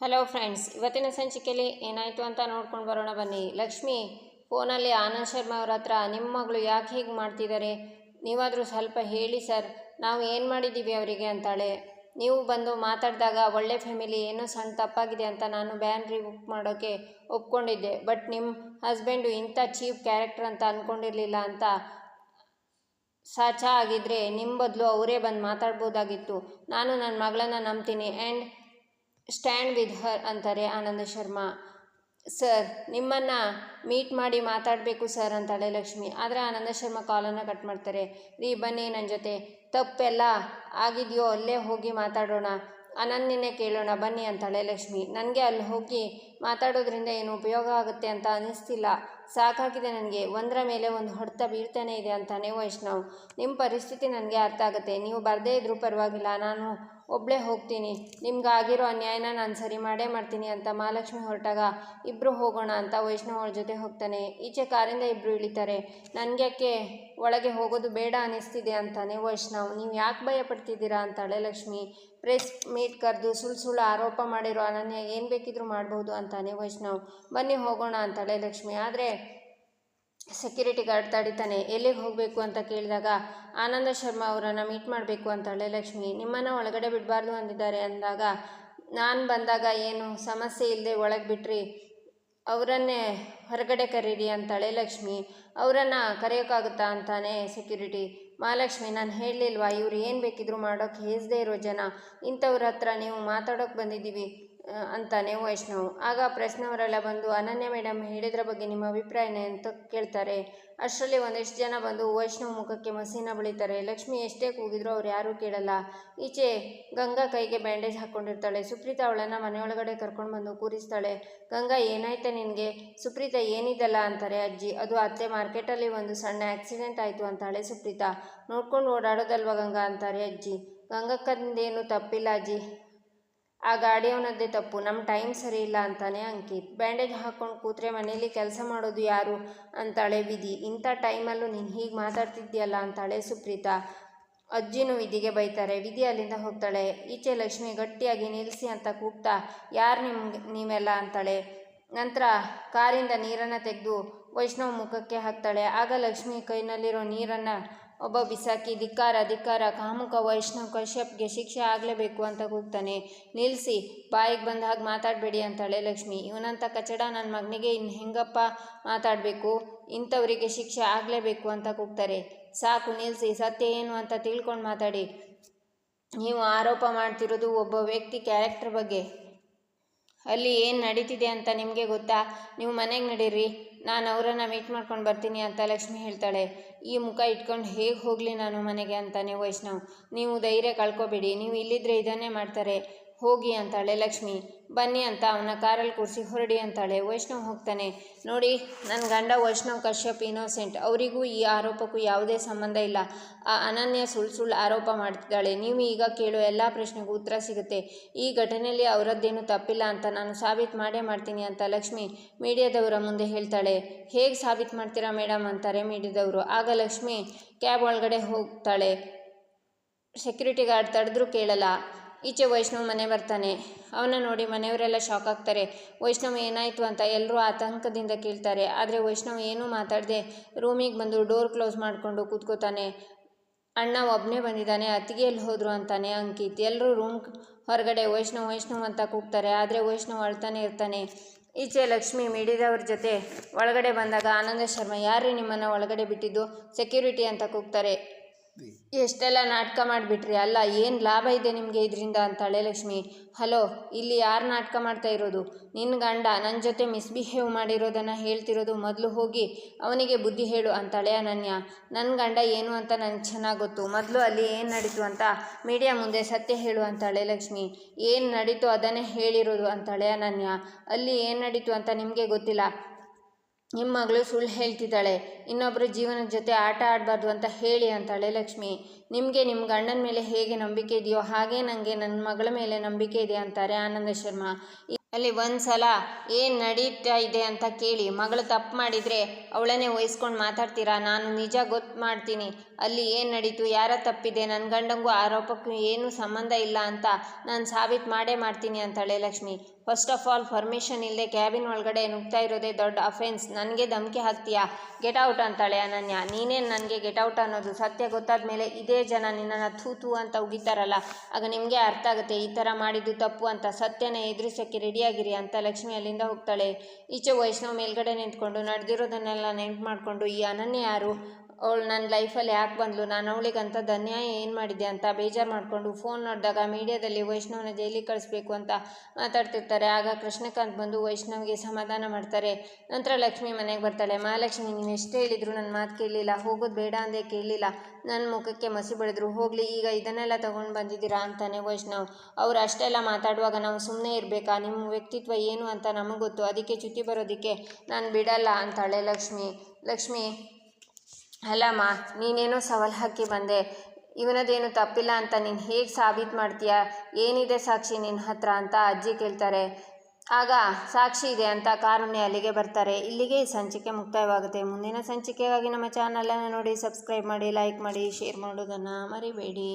Hello friends ಇವತ್ತಿನ ಸಂಚಿಕೆಯಲ್ಲಿ ಏನಾಯಿತು ಅಂತ ನೋಡ್ಕೊಂಡು ಬರೋಣ ಬನ್ನಿ. ಲಕ್ಷ್ಮಿ, ಫೋನಲ್ಲಿ ಆನಂದ್ ಶರ್ಮಾ ಅವ್ರ ಹತ್ರ ನಿಮ್ಮ ಮಗಳು ಯಾಕೆ ಹೀಗೆ ಮಾಡ್ತಿದ್ದಾರೆ? ನೀವಾದರೂ ಸ್ವಲ್ಪ ಹೇಳಿ ಸರ್ ನಾವು ಏನು ಮಾಡಿದ್ದೀವಿ ಅವರಿಗೆ ಅಂತಾಳೆ. ನೀವು ಬಂದು ಮಾತಾಡಿದಾಗ ಒಳ್ಳೆ ಫ್ಯಾಮಿಲಿ ಏನೋ ಸಣ್ಣ ತಪ್ಪಾಗಿದೆ ಅಂತ ನಾನು ಬ್ಯಾನ್ ರಿಬುಕ್ ಮಾಡೋಕ್ಕೆ ಒಪ್ಕೊಂಡಿದ್ದೆ. ಬಟ್ ನಿಮ್ಮ ಹಸ್ಬೆಂಡು ಇಂಥ ಚೀಪ್ ಕ್ಯಾರೆಕ್ಟರ್ ಅಂತ ಅಂದ್ಕೊಂಡಿರಲಿಲ್ಲ ಅಂತ ಸಾಚ ಆಗಿದ್ದರೆ ನಿಮ್ಮ ಬದಲು ಅವರೇ ಬಂದು ಮಾತಾಡ್ಬೋದಾಗಿತ್ತು. ನಾನು ನನ್ನ ಮಗಳನ್ನು ನಂಬ್ತೀನಿ. ಆ್ಯಂಡ್ ಸ್ಟ್ಯಾಂಡ್ ವಿತ್ ಹರ್ ಅಂತಾರೆ ಆನಂದ ಶರ್ಮಾ. ಸರ್ ನಿಮ್ಮನ್ನು ಮೀಟ್ ಮಾಡಿ ಮಾತಾಡಬೇಕು ಸರ್ ಅಂತಾಳೆ ಲಕ್ಷ್ಮಿ. ಆದರೆ ಆನಂದ ಶರ್ಮಾ ಕಾಲನ್ನು ಕಟ್ ಮಾಡ್ತಾರೆ. ರೀ, ಬನ್ನಿ ನನ್ನ ಜೊತೆ. ತಪ್ಪೆಲ್ಲ ಆಗಿದೆಯೋ ಅಲ್ಲೇ ಹೋಗಿ ಮಾತಾಡೋಣ. ಅನನ್ಯನೇ ಕೇಳೋಣ, ಬನ್ನಿ ಅಂತಾಳೆ ಲಕ್ಷ್ಮಿ. ನನಗೆ ಅಲ್ಲಿ ಹೋಗಿ ಮಾತಾಡೋದ್ರಿಂದ ಏನು ಉಪಯೋಗ ಆಗುತ್ತೆ ಅಂತ ಅನ್ನಿಸ್ತಿಲ್ಲ ಸಾಕಾಗಿದೆ ನನಗೆ. ಒಂದರ ಮೇಲೆ ಒಂದು ಹೊಡೆತ ಬೀಳ್ತಾನೆ ಇದೆ ಅಂತಾನೆ ವೈಷ್ಣವ್. ನಿಮ್ಮ ಪರಿಸ್ಥಿತಿ ನನಗೆ ಅರ್ಥ ಆಗುತ್ತೆ. ನೀವು ಬರದೇ ಇದ್ರೂ ಪರವಾಗಿಲ್ಲ. ನಾನು ಒಬ್ಬಳೇ ಹೋಗ್ತೀನಿ. ನಿಮ್ಗೆ ಆಗಿರೋ ಅನ್ಯಾಯನ ನಾನು ಸರಿ ಮಾಡೇ ಮಾಡ್ತೀನಿ ಅಂತ ಮಹಾಲಕ್ಷ್ಮಿ ಹೊರಟಾಗ ಇಬ್ಬರು ಹೋಗೋಣ ಅಂತ ವೈಷ್ಣವ್ ಅವಳ ಜೊತೆ ಹೋಗ್ತಾನೆ. ಈಚೆ ಕಾರಿಂದ ಇಬ್ಬರು ಇಳಿತಾರೆ. ನನಗ್ಯಾಕೆ ಒಳಗೆ ಹೋಗೋದು ಬೇಡ ಅನ್ನಿಸ್ತಿದೆ ಅಂತಾನೆ ವೈಷ್ಣವ್. ನೀವು ಯಾಕೆ ಭಯ ಪಡ್ತಿದ್ದೀರಾ ಅಂತಾಳೆ ಲಕ್ಷ್ಮಿ. ಪ್ರೆಸ್ ಮೀಟ್ ಕರೆದು ಸುಳ್ಳು ಸುಳ್ಳು ಆರೋಪ ಮಾಡಿರೋ ಅನನ್ಯ ಏನು ಬೇಕಿದ್ರೂ ಮಾಡ್ಬೋದು ಅಂತಾನೆ ವೈಷ್ಣವ್. ಬನ್ನಿ ಹೋಗೋಣ ಅಂತಾಳೆ ಲಕ್ಷ್ಮಿ. ಆದರೆ ಸೆಕ್ಯೂರಿಟಿ ಗಾರ್ಡ್ ತಡಿತಾನೆ, ಎಲ್ಲಿಗೆ ಹೋಗಬೇಕು ಅಂತ ಕೇಳಿದಾಗ, ಆನಂದ ಶರ್ಮಾ ಅವರನ್ನು ಮೀಟ್ ಮಾಡಬೇಕು ಅಂತಾಳೆ ಲಕ್ಷ್ಮಿ, ನಿಮ್ಮನ್ನು ಒಳಗಡೆ ಬಿಡಬಾರ್ದು ಅಂದಿದ್ದಾರೆ ಅಂದಾಗ, ನಾನು ಬಂದಾಗ ಏನು ಸಮಸ್ಯೆ ಇಲ್ಲದೆ ಒಳಗೆ ಬಿಟ್ರಿ, ಅವರನ್ನೇ ಹೊರಗಡೆ ಕರೀರಿ ಅಂತಾಳೆ ಲಕ್ಷ್ಮಿ, ಅವರನ್ನು ಕರೆಯೋಕ್ಕಾಗುತ್ತಾ ಅಂತಾನೆ ಸೆಕ್ಯೂರಿಟಿ ಮಹಾಲಕ್ಷ್ಮಿ, ನಾನು ಹೇಳಲಿಲ್ವಾ, ಇವ್ರು ಏನು ಬೇಕಿದ್ರು ಮಾಡೋಕ್ಕೆ ಹೇಸದೇ ಇರೋ ಜನ, ಇಂಥವ್ರ ಹತ್ರ ನೀವು ಮಾತಾಡೋಕ್ಕೆ ಬಂದಿದ್ದೀವಿ ಅಂತಾನೆ ವೈಷ್ಣವ್. ಆಗ ಪ್ರಶ್ನವರೆಲ್ಲ ಬಂದು, ಅನನ್ಯ ಮೇಡಮ್ ಹೇಳಿದ್ರ ಬಗ್ಗೆ ನಿಮ್ಮ ಅಭಿಪ್ರಾಯನೇ? ಅಂತ ಕೇಳ್ತಾರೆ. ಅಷ್ಟರಲ್ಲಿ ಒಂದಿಷ್ಟು ಜನ ಬಂದು ವೈಷ್ಣವ್ ಮುಖಕ್ಕೆ ಮಸೀನ ಬಳಿತಾರೆ. ಲಕ್ಷ್ಮಿ ಎಷ್ಟೇ ಕೂಗಿದ್ರು ಅವ್ರು ಯಾರೂ ಕೇಳಲ್ಲ. ಈಚೆ ಗಂಗಾ ಕೈಗೆ ಬ್ಯಾಂಡೇಜ್ ಹಾಕ್ಕೊಂಡಿರ್ತಾಳೆ ಸುಪ್ರೀತಾ ಅವಳನ್ನು ಮನೆಯೊಳಗಡೆ ಕರ್ಕೊಂಡು ಬಂದು ಕೂರಿಸ್ತಾಳೆ. ಗಂಗಾ, ಏನಾಯ್ತೆ ನಿನಗೆ? ಸುಪ್ರೀತಾ ಏನಿದಲ್ಲ? ಅಂತಾರೆ ಅಜ್ಜಿ. ಅದು ಅತ್ತೆ ಮಾರ್ಕೆಟಲ್ಲಿ ಒಂದು ಸಣ್ಣ ಆಕ್ಸಿಡೆಂಟ್ ಆಯಿತು ಅಂತಾಳೆ ಸುಪ್ರೀತಾ. ನೋಡ್ಕೊಂಡು ಓಡಾಡೋದಲ್ವ ಗಂಗಾ? ಅಂತಾರೆ ಅಜ್ಜಿ. ಗಂಗಕ್ಕಂದೇನು ತಪ್ಪಿಲ್ಲ ಅಜ್ಜಿ. ಆ ಗಾಡಿಯವನದ್ದೇ ತಪ್ಪು. ನಮ್ಮ ಟೈಮ್ ಸರಿ ಇಲ್ಲ ಅಂತಾನೆ ಅಂಕಿತ್. ಬ್ಯಾಂಡೇಜ್ ಹಾಕ್ಕೊಂಡು ಕೂತ್ರೆ ಮನೇಲಿ ಕೆಲಸ ಮಾಡೋದು ಯಾರು? ಅಂತಾಳೆ ವಿಧಿ. ಇಂಥ ಟೈಮಲ್ಲೂ ನೀನು ಹೀಗೆ ಮಾತಾಡ್ತಿದ್ದೀಯಲ್ಲ ಅಂತಾಳೆ ಸುಪ್ರೀತಾ. ಅಜ್ಜಿನೂ ವಿಧಿಗೆ ಬೈತಾರೆ. ವಿಧಿ ಅಲ್ಲಿಂದ ಹೋಗ್ತಾಳೆ. ಈಚೆ ಲಕ್ಷ್ಮಿ ಗಟ್ಟಿಯಾಗಿ ನಿಲ್ಲಿಸಿ ಅಂತ ಕೂಗ್ತಾ, ಯಾರು ನಿಮ್ಗೆ ನೀವೆಲ್ಲ ಅಂತಾಳೆ. ನಂತರ ಕಾರಿಂದ ನೀರನ್ನು ತೆಗೆದು ವೈಷ್ಣವ್ ಮುಖಕ್ಕೆ ಹಾಕ್ತಾಳೆ. ಆಗ ಲಕ್ಷ್ಮಿ ಕೈನಲ್ಲಿರೋ ನೀರನ್ನು ಒಬ್ಬ ಬಿಸಾಕಿ ಧಿಕ್ಕಾರ ಧಿಕ್ಕಾರ, ಕಾಮುಕ ವೈಷ್ಣವ ಕಶ್ಯಪ್ಗೆ ಶಿಕ್ಷೆ ಆಗಲೇಬೇಕು ಅಂತ ಕೂಗ್ತಾನೆ. ನಿಲ್ಲಿಸಿ ಬಾಯಿಗೆ ಬಂದ ಹಾಗೆ ಮಾತಾಡಬೇಡಿ ಅಂತಾಳೆ ಲಕ್ಷ್ಮಿ. ಇವನಂತ ಕಚಡ ನನ್ನ ಮಗನಿಗೆ ಇನ್ನು ಹೆಂಗಪ್ಪ ಮಾತಾಡಬೇಕು? ಇಂಥವರಿಗೆ ಶಿಕ್ಷೆ ಆಗಲೇಬೇಕು ಅಂತ ಕೂಗ್ತಾರೆ. ಸಾಕು ನಿಲ್ಲಿಸಿ ಸತ್ಯ ಏನು ಅಂತ ತಿಳ್ಕೊಂಡು ಮಾತಾಡಿ. ನೀವು ಆರೋಪ ಮಾಡ್ತಿರೋದು ಒಬ್ಬ ವ್ಯಕ್ತಿ ಕ್ಯಾರೆಕ್ಟರ್ ಬಗ್ಗೆ. ಅಲ್ಲಿ ಏನು ನಡೀತಿದೆ ಅಂತ ನಿಮಗೆ ಗೊತ್ತಾ? ನೀವು ಮನೆಗೆ ನಡೀರಿ. ನಾನು ಅವರನ್ನು ಮೀಟ್ ಮಾಡ್ಕೊಂಡು ಬರ್ತೀನಿ ಅಂತ ಲಕ್ಷ್ಮಿ ಹೇಳ್ತಾಳೆ. ಈ ಮುಖ ಇಟ್ಕೊಂಡು ಹೇಗೆ ಹೋಗಲಿ ನಾನು ಮನೆಗೆ ಅಂತಾನೆ ವೈಷ್ಣವ್. ನೀವು ಧೈರ್ಯ ಕಳ್ಕೊಬೇಡಿ, ನೀವು ಇಲ್ಲಿದ್ರೆ ಇದನ್ನೇ ಮಾಡ್ತಾರೆ. ಹೋಗಿ ಅಂತಾಳೆ ಲಕ್ಷ್ಮಿ. ಬನ್ನಿ ಅಂತ ಅವನ ಕಾರಲ್ಲಿ ಕೂರಿಸಿ ಹೊರಡಿ ಅಂತಾಳೆ. ವೈಷ್ಣವ್ ಹೋಗ್ತಾನೆ. ನೋಡಿ ನನ್ನ ಗಂಡ ವೈಷ್ಣವ್ ಕಶ್ಯಪ್ ಇನೋಸೆಂಟ್ ಅವರಿಗೂ ಈ ಆರೋಪಕ್ಕೂ ಯಾವುದೇ ಸಂಬಂಧ ಇಲ್ಲ. ಆ ಅನನ್ಯ ಸುಳ್ಳು ಸುಳ್ಳು ಆರೋಪ ಮಾಡ್ತಿದ್ದಾಳೆ. ನೀವು ಈಗ ಕೇಳೋ ಎಲ್ಲ ಪ್ರಶ್ನೆಗೂ ಉತ್ತರ ಸಿಗುತ್ತೆ. ಈ ಘಟನೆಯಲ್ಲಿ ಅವರದ್ದೇನು ತಪ್ಪಿಲ್ಲ ಅಂತ ನಾನು ಸಾಬೀತು ಮಾಡೇ ಮಾಡ್ತೀನಿ ಅಂತ ಲಕ್ಷ್ಮಿ ಮೀಡಿಯಾದವರ ಮುಂದೆ ಹೇಳ್ತಾಳೆ. ಹೇಗೆ ಸಾಬೀತು ಮಾಡ್ತೀರಾ ಮೇಡಮ್ ಅಂತಾರೆ ಮೀಡಿಯಾದವರು. ಆಗ ಲಕ್ಷ್ಮಿ ಕ್ಯಾಬ್ ಒಳಗಡೆ ಹೋಗ್ತಾಳೆ. ಸೆಕ್ಯೂರಿಟಿ ಗಾರ್ಡ್ ತಡೆದ್ರೂ ಕೇಳಲ್ಲ. ಈಚೆ ವೈಷ್ಣವ್ ಮನೆ ಬರ್ತಾನೆ. ಅವನ ನೋಡಿ ಮನೆಯವರೆಲ್ಲ ಶಾಕ್ ಆಗ್ತಾರೆ. ವೈಷ್ಣವ್ ಏನಾಯಿತು ಅಂತ ಎಲ್ಲರೂ ಆತಂಕದಿಂದ ಕೇಳ್ತಾರೆ. ಆದರೆ ವೈಷ್ಣವ್ ಏನೂ ಮಾತಾಡದೆ ರೂಮಿಗೆ ಬಂದು ಡೋರ್ ಕ್ಲೋಸ್ ಮಾಡಿಕೊಂಡು ಕೂತ್ಕೋತಾನೆ. ಅಣ್ಣ ಒಬ್ಬನೇ ಬಂದಿದ್ದಾನೆ ಅತ್ತಿಗೆಯಲ್ಲಿ ಹೋದರು ಅಂತಾನೆ ಅಂಕಿತ್. ಎಲ್ಲರೂ ರೂಮ್ ಹೊರಗಡೆ ವೈಷ್ಣವ್ ವೈಷ್ಣವ್ ಅಂತ ಕೂಗ್ತಾರೆ. ಆದರೆ ವೈಷ್ಣವ್ ಅಳ್ತಾನೆ ಇರ್ತಾನೆ. ಈಚೆ ಲಕ್ಷ್ಮಿ ಮಿಡಿದವ್ರ ಜೊತೆ ಒಳಗಡೆ ಬಂದಾಗ ಆನಂದ ಶರ್ಮ ಯಾರೇ ನಿಮ್ಮನ್ನು ಒಳಗಡೆ ಬಿಟ್ಟಿದ್ದು? ಸೆಕ್ಯೂರಿಟಿ ಅಂತ ಕೂಗ್ತಾರೆ. ಎಷ್ಟೆಲ್ಲ ನಾಟಕ ಮಾಡಿಬಿಟ್ರಿ? ಅಲ್ಲ, ಏನು ಲಾಭ ಇದೆ ನಿಮಗೆ ಇದರಿಂದ ಅಂತಾಳೆ ಲಕ್ಷ್ಮಿ. ಹಲೋ, ಇಲ್ಲಿ ಯಾರು ನಾಟಕ ಮಾಡ್ತಾ ಇರೋದು? ನಿನ್ನ ಗಂಡ ನನ್ನ ಜೊತೆ ಮಿಸ್ಬಿಹೇವ್ ಮಾಡಿರೋದನ್ನು ಹೇಳ್ತಿರೋದು ಮೊದಲು ಹೋಗಿ ಅವನಿಗೆ ಬುದ್ಧಿ ಹೇಳು ಅಂತಾಳೆ ಅನನ್ಯ. ನನ್ನ ಗಂಡ ಏನು ಅಂತ ನನಗೆ ಚೆನ್ನಾಗಿ ಗೊತ್ತು. ಮೊದಲು ಅಲ್ಲಿ ಏನು ನಡೀತು ಅಂತ ಮೀಡಿಯಾ ಮುಂದೆ ಸತ್ಯ ಹೇಳು ಅಂತಾಳೆ ಲಕ್ಷ್ಮಿ. ಏನು ನಡೀತು ಅದನ್ನೇ ಹೇಳಿರೋದು ಅಂತಾಳೆ ಅನನ್ಯ. ಅಲ್ಲಿ ಏನು ನಡೀತು ಅಂತ ನಿಮಗೆ ಗೊತ್ತಿಲ್ಲ. ನಿಮ್ಮ ಮಗಳು ಸುಳ್ಳು ಹೇಳ್ತಿದ್ದಾಳೆ. ಇನ್ನೊಬ್ಬರ ಜೀವನದ ಜೊತೆ ಆಟ ಆಡಬಾರ್ದು ಅಂತ ಹೇಳಿ ಅಂತಾಳೆ ಲಕ್ಷ್ಮಿ. ನಿಮಗೆ ನಿಮ್ಮ ಗಂಡನ ಮೇಲೆ ಹೇಗೆ ನಂಬಿಕೆ ಇದೆಯೋ ಹಾಗೆ ನನಗೆ ನನ್ನ ಮಗಳ ಮೇಲೆ ನಂಬಿಕೆ ಇದೆ ಅಂತಾರೆ ಆನಂದ ಶರ್ಮಾ. ಅಲ್ಲಿ ಒಂದು ಸಲ ಏನು ನಡೀತಾ ಇದೆ ಅಂತ ಕೇಳಿ ಮಗಳು ತಪ್ಪು ಮಾಡಿದರೆ ಅವಳನ್ನೇ ವಹಿಸ್ಕೊಂಡು ಮಾತಾಡ್ತೀರಾ? ನಾನು ನಿಜ ಗೊತ್ತು ಮಾಡ್ತೀನಿ. ಅಲ್ಲಿ ಏನು ನಡೀತು? ಯಾರ ತಪ್ಪಿದೆ? ನನ್ನ ಗಂಡಂಗೂ ಆರೋಪಕ್ಕೂ ಏನೂ ಸಂಬಂಧ ಇಲ್ಲ ಅಂತ ನಾನು ಸಾಬೀತು ಮಾಡೇ ಮಾಡ್ತೀನಿ ಅಂತಾಳೆ Lakshmi. First of all permission ಇಲ್ಲದೆ ಕ್ಯಾಬಿನ್ ಒಳಗಡೆ ನುಗ್ತಾ ಇರೋದೇ ದೊಡ್ಡ ಅಫೆನ್ಸ್ ನನಗೆ ಧಮಕಿ ಹಾಕ್ತೀಯಾ? ಗೆಟ್ ಔಟ್ ಅಂತಾಳೆ ಅನನ್ಯ. ನೀನೇನು ನನಗೆ ಗೆಟ್ ಔಟ್ ಅನ್ನೋದು ಸತ್ಯ ಗೊತ್ತಾದ ಮೇಲೆ ಇದೇ ಜನ ನಿನ್ನನ್ನು ಥೂ ಥೂ ಅಂತ ಉಗಿತಾರಲ್ಲ, ಆಗ ನಿಮಗೆ ಅರ್ಥ ಆಗುತ್ತೆ, ಈ ಥರ ಮಾಡಿದ್ದು ತಪ್ಪು ಅಂತ. ಸತ್ಯನ ಎದುರಿಸೋಕ್ಕೆ ರೆಡಿಯಾಗಿರಿ ಅಂತ ಲಕ್ಷ್ಮಿ ಅಲ್ಲಿಂದ ಹೋಗ್ತಾಳೆ. ಈಚೆ ವೈಷ್ಣವ್ ಮೇಲ್ಗಡೆ ನಿಂತ್ಕೊಂಡು ನಡೆದಿರೋದನ್ನೆಲ್ಲ ನೆನ್ಪು ಮಾಡಿಕೊಂಡು, ಈ ಅನನ್ಯ ಯಾರು? ಅವಳು ನನ್ನ ಲೈಫಲ್ಲಿ ಯಾಕೆ ಬಂದಳು ನಾನು ಅವಳಿಗೆ ಧನ್ಯಾಯ ಅನ್ಯಾಯ ಏನು ಮಾಡಿದೆ ಅಂತ ಬೇಜಾರು ಮಾಡಿಕೊಂಡು ಫೋನ್ ನೋಡಿದಾಗ ಮೀಡಿಯಾದಲ್ಲಿ ವೈಷ್ಣವನ ಜೈಲಿಗೆ ಕಳಿಸ್ಬೇಕು ಅಂತ ಮಾತಾಡ್ತಿರ್ತಾರೆ. ಆಗ ಕೃಷ್ಣಕಾಂತ್ ಬಂದು ವೈಷ್ಣವ್ಗೆ ಸಮಾಧಾನ ಮಾಡ್ತಾರೆ. ನಂತರ ಲಕ್ಷ್ಮಿ ಮನೆಗೆ ಬರ್ತಾಳೆ. ಮಹಾಲಕ್ಷ್ಮಿ, ನೀನು ಎಷ್ಟೇ ಹೇಳಿದ್ರು ನನ್ನ ಮಾತು ಕೇಳಲಿಲ್ಲ. ಹೋಗೋದು ಬೇಡ ಅಂದೇ ಕೇಳಲಿಲ್ಲ. ನನ್ನ ಮುಖಕ್ಕೆ ಮಸಿ ಬಳಿದ್ರು ಹೋಗಲಿ, ಈಗ ಇದನ್ನೆಲ್ಲ ತೊಗೊಂಡು ಬಂದಿದ್ದೀರಾ? ಅಂತಾನೆ ವೈಷ್ಣವ್. ಅವ್ರು ಅಷ್ಟೆಲ್ಲ ಮಾತಾಡುವಾಗ ನಾವು ಸುಮ್ಮನೆ ಇರಬೇಕಾ? ನಿಮ್ಮ ವ್ಯಕ್ತಿತ್ವ ಏನು ಅಂತ ನಮಗೆ ಗೊತ್ತು. ಅದಕ್ಕೆ ಚ್ಯುತಿ ಬರೋದಕ್ಕೆ ನಾನು ಬಿಡಲ್ಲ ಅಂತಾಳೆ ಲಕ್ಷ್ಮಿ. ಲಕ್ಷ್ಮಿ ಅಲ್ಲಮ್ಮ, ನೀನೇನೋ ಸವಾಲು ಹಾಕಿ ಬಂದೆ. ಇವನದೇನು ತಪ್ಪಿಲ್ಲ ಅಂತ ನೀನು ಹೇಗೆ ಸಾಬೀತು ಮಾಡ್ತೀಯ? ಏನಿದೆ ಸಾಕ್ಷಿ ನಿನ್ನ ಹತ್ರ ಅಂತ ಅಜ್ಜಿ ಕೇಳ್ತಾರೆ. ಆಗ ಸಾಕ್ಷಿ ಇದೆ ಅಂತ ಕಾರುಣ್ಯ ಅಲ್ಲಿಗೆ ಬರ್ತಾರೆ. ಇಲ್ಲಿಗೆ ಈ ಸಂಚಿಕೆ ಮುಕ್ತಾಯವಾಗುತ್ತೆ. ಮುಂದಿನ ಸಂಚಿಕೆಗಾಗಿ ನಮ್ಮ ಚಾನಲನ್ನು ನೋಡಿ ಸಬ್ಸ್ಕ್ರೈಬ್ ಮಾಡಿ ಲೈಕ್ ಮಾಡಿ ಶೇರ್ ಮಾಡೋದನ್ನು ಮರಿಬೇಡಿ.